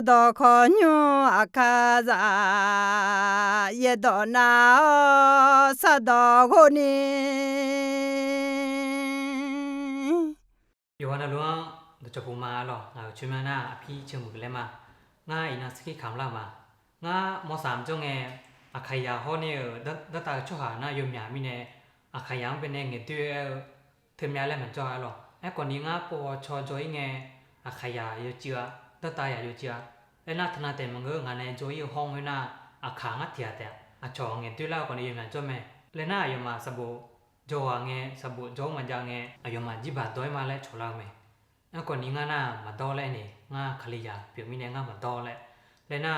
do ko nyu akaza ye do na o sa do go ni yo na lo do cho ma lo na chu ma na a phi chu mu le ma nga i na ski kham la ma nga mo sam jo nge a khai ya ho ni da da ta cho ha na yo mya mi ne a khai yang pe ne nge tu te mya le ma cho ha lo ai ko ni nga po cho jo i nge a khai ya yo chi wa နီငါပေါ်ချောကြိုင်းငယ်အခါယာယချီဒတယာယချီအဲနာသနာတဲမငငါနေကြိုးရဟောင်းဝနာအခါငါတရတဲ့အချောငယ်တွေ့လောက်ကောနီယုံမြကြမဲလဲနာယုံမှာစဘူဂျောဝငယ်စဘူဂျောမကြငယ်အယုံမှာဂျိဘာတွဲမှာလဲချောလောက်မဲအကောနီငါနာမတော်လဲနေငါခလီယာပြုံမိနေငါမတော်လဲလဲနာ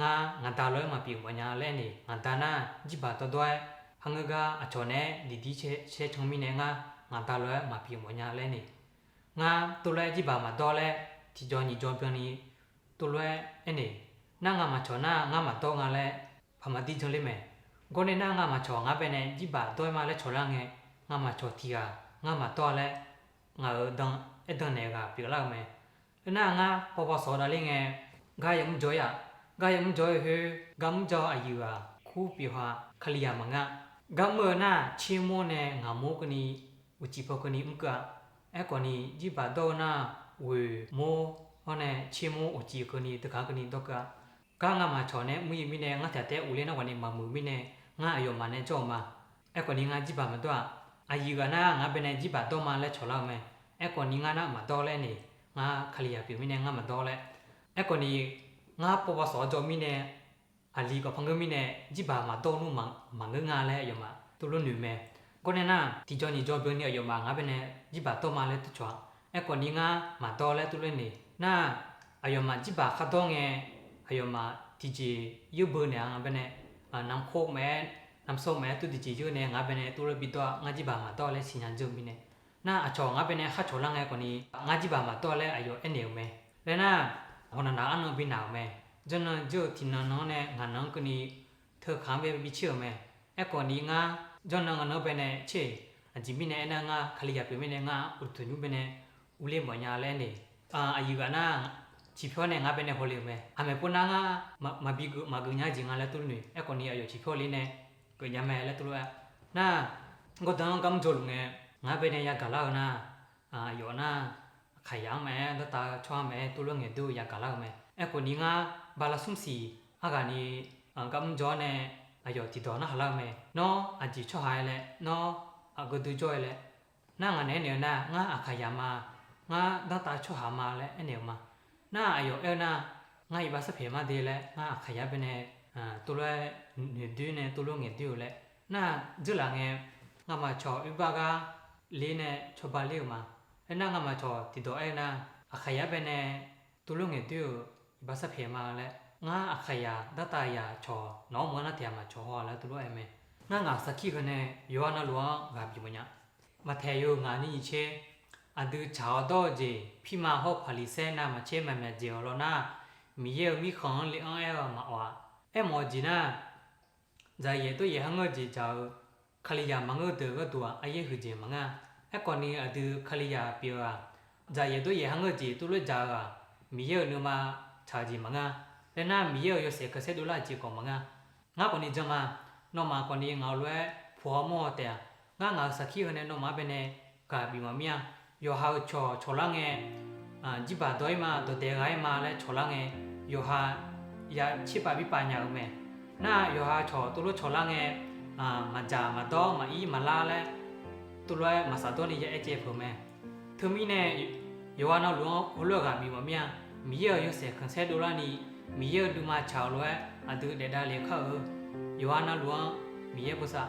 ငါငါတာလွဲမပြုံမညာလဲနေငါတာနာဂျိပါတော်တော်ဟငကအချောနဲ့ဒီဒီချေချေချုံမိနေငါငါတာလွဲမပြုံမညာလဲနေငါတူလဲဂျိပါမတော်လဲ ဒီကြောညီကြောပြုံနီတူလဲအဲ့နေနာငါမချောနာငါမတော်ငါလဲဖမတိချုံလိမဲကိုနေနာငါမချောငါပဲနေဂျိပါတော်မလဲချောလာငဲငါမချောတီယာငါမတော်လဲငါတော့အဲ့တော့နေကပြလောက်မယ်နာငါပေါ်ပေါ်စော်ဒါလေးငယ်ဂါယမ်ဂျိုယာဂါယမ်ဂျိုဟေဂမ်ဂျောအယူဟာခုပြဟာခလီယာမငါဂမ်မနာချီမိုနေငါမိုကနီဝချီပကနီမကအကောနီဂျီပါဒေါနာ ဝေမိုဟောနေချီမိုဝချီကနီတခါကနီတော့ကကာငါမချောနေမူယမီနေငါတဲ့တဲ့ဦးလေးနော်ဝနေမမူမီနေငါအယောမနေကြောမှာအကောနီငါဂျီပါမတော့အယူကနာငါပဲနေဂျီပါတော့မလဲချောလောက်မယ်အဲ့ကောနီငါနာမတော်လဲနေငါခလီယာပြမိနေငါမတော်လဲအဲ့ကောနီငါပေါ်ပေါ်စောကြောမိနေအလီကဖငမိနေဂျိဘာမတော်နုမမငငါလဲအယမသူလို့နေမဲကိုနေနာဒီကြောညီကြောပြောနေအယမငါပဲနေဂျိဘာတော်မလဲတချွာ အဲ့ကောနီငါမတော်လဲသူလည်းနေနာအယမဂျိဘာခတော့ငယ်အယမဒီဂျီယူဘနေငါပဲနေနမ်ခိုမဲနမ်ဆုမဲသူဒီဂျီယူနေငါပဲနေသူရပြီးတော့ငါဂျိဘာမတော်လဲစီညာဂျုံမိနေ na a cho nga bene kha chola nga ko ni nga ji ba ma to le ayo ene me le na hona na anu bi na me jana jo tin na no ne nga nang ko ni thơ kham be bi chiu me e ko ni nga jana nga no bene che a ji mi ne na nga khali ya pe me ne nga u tu nyu bene u le mo nya le ne a ayu ga na ချီဖြောနဲ့ငါပဲနဲ့ဟောလေးမဲအမေပုနာငါမဘီကမကညာဂျင်ငါလဲတူနေအကောနီအယချီဖြောလေးနဲ့ကိုညမဲလဲတူရနာငိုတန်ကမ်ဂျိုလုံငယ်ငါပဲနေရကလာနာအာယောနာခယံမဲတတာချွားမဲတူလငယ်တူရကလာမဲအကိုနီငါဘာလာဆုံစီအကနီအကမ်ဂျောနေအယောတီတော်နာဟလာမဲနော်အဂျီချွားဟိုင်လဲနော်အဂဒူဂျိုလဲနာငါနေနေနာငါအခယမ ငါဒတာချွားဟာမလဲအနေမနာအယောအဲနာငါဘာစဖေမဒီလဲငါအခယပဲနေအာတူလဲနေဒူးနေတူလငယ်တူလဲနာဂျလာငယ်ငါမချောဥပကားလေးနဲ့ချောပါလေးမှာအဲ့နာငါမချောတီတော့အဲ့နာအခရပဲနဲ့သူလုံးငယ်တူဘာစဖေမှာလဲငါအခရဒတယာချောနော်မနတယာမှာချောဟောလဲသူတို့အဲ့မဲငါငါစခိခနဲ့ယောနာလောငါပြီမညာမထေယောငါနီချေ အဒူချောတော့ဂျေဖိမဟောဖလီဆဲနာမချေမမဂျေလောနာမီယေမီခေါန်လီအောအဲမအောအဲမောဂျီနာဇာယေတို့ယေဟငောဂျေချောခလီယာမငုတ်တဲ့ကတော့အယေဟူဂျေမငါအကောနီအဒူခလီယာပြောอ่ะဇာယေတို့ယေဟငုတ်ဂျေသူလွတ်ကြကမီယေနုမချာဂျီမငါလနာမီယေရစေကဆေဒူလာဂျီကောမငါငါကောနီဂျမနော်မာကောနီငါလွဲဖောမောတဲ့ငါငါစခိဟနေနော်မဘဲနေကာဘီမမီယာ ယောဟာချောချောလာငဲအာဂျီပါဒွိုင်မာဒတေဂိုင်မာလဲချောလာငဲယောဟာယာချိပါဘီပါညာဦးမဲနာယောဟာချောသူလို့ချောလာငဲအာမကြမတော့မအီမလာလဲသူလွဲမစာတော့နေရဲ့အကျဲဖို့မဲသူမီနဲ့ယောဟာနော်လုံးဟလောကမီမမြမီရရစေခန်ဆဲဒိုလာနီမီရဒူမာချောလွဲအတူဒေတာလေခောယောဟာနော်လုံးမီရပုစာ